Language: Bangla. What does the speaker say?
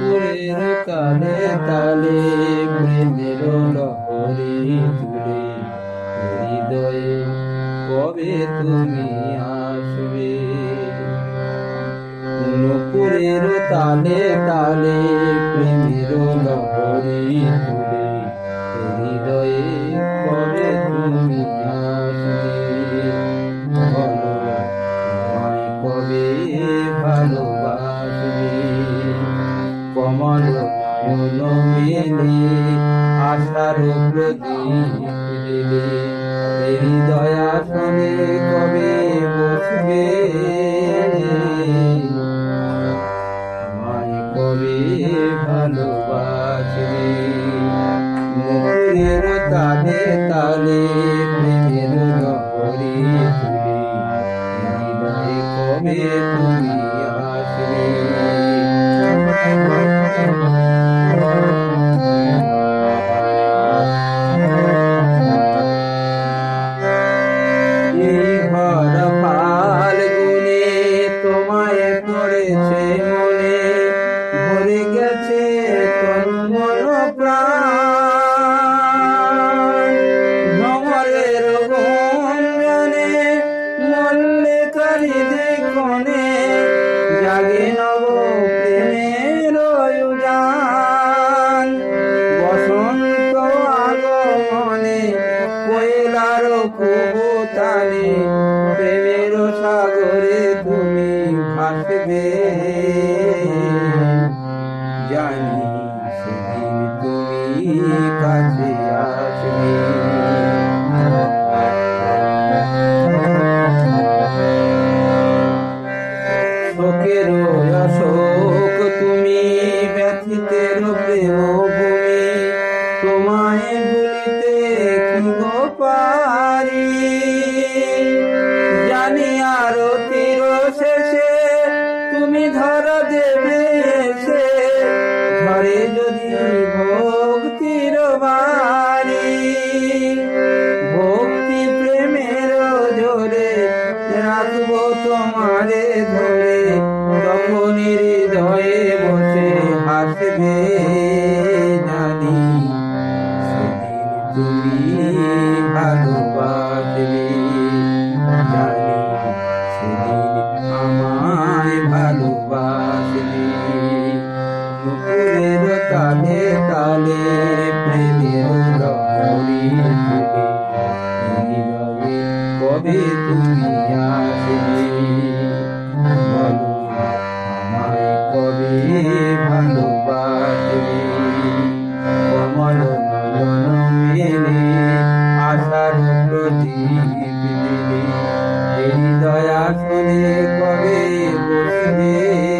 নুপুরের কালে তালে প্রেমের লহরে তুলে। হৃদয়ে কবে তুমি আসবে? নুপুরের তালে তালে প্রেমের লহরে তুলে। কমল নয়ন মেলে আশার প্রদীপ দিলে হৃদয় আসনে কবে বসবে? আমায় কবে ভালোবাসবে? মুখের তালে তালে প্রেমের লহরি তুলে। হৃদয়ে কবে তুমি আসবে এই কোয়েলার কুবুতানে প্রেমের সাগরে তুমি ভাসবে। জানি সেদিন তুমি কাছে ধর দেবে সে। ধরে যদি ভক্তির বাড়ি ভক্তি প্রেমের জোরে রাখব তোমারে ধরে তখন হৃদয়ে বসে হাসবে জানি। তুমি ভালোবাসবে পিপিলি এই দয়া শুনে কবে বসবে?